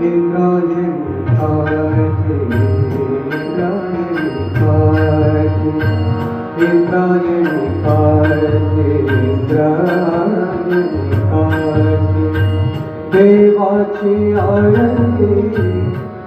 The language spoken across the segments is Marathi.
Inna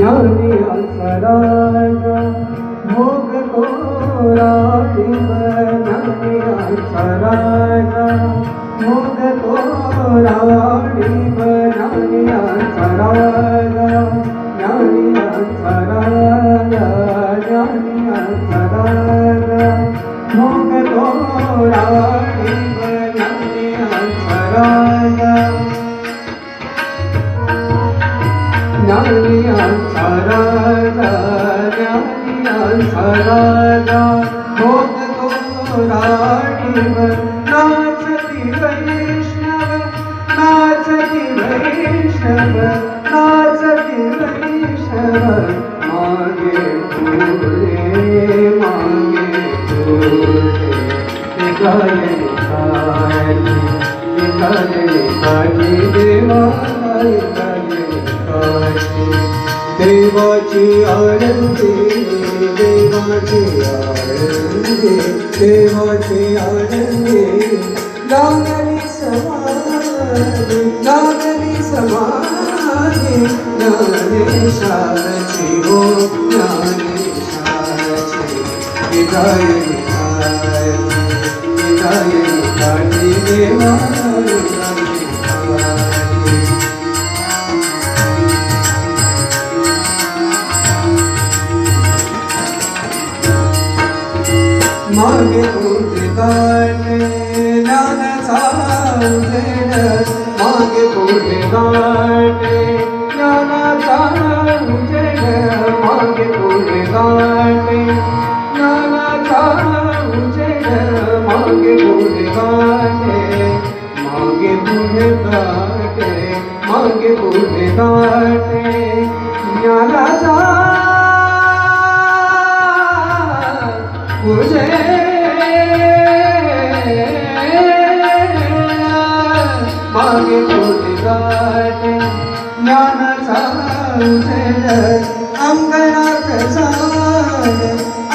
ज्ञानी अंसराज भोग को राति ज्ञानी अंसराज भोग को राति भोग तो नाचती वैष्णव नाचती वैष्णव नाचती वैष्णव. मागे पुढे मागे पुढे ते गायन काढी देवा देवाची आळंदी देवाची आळंदी देवाची आळंदी लागली समाज लागली समाधी ज्ञानेशाची हो ज्ञानेशाची विदायी काढी विदायी काढी देवा. मागे पुढे काढणे ज्ञानाचा उजेड मागे पुढे काढणे ज्ञानाचा उजेड मागे पुढे काढणे ज्ञानाचा उजेड मागे पुढे काढणे मागे पुढे काढणे मागे पुढे काढणे मागे पुढे गाणे अंगणात झाड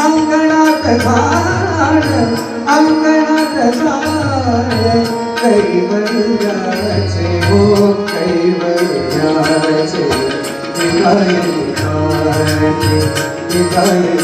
अंगणात झाड अंगणात झाड. कैवल्याचे हो कैवल्याचे विगायन काढे विगायन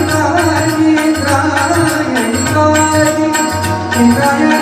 Yeah.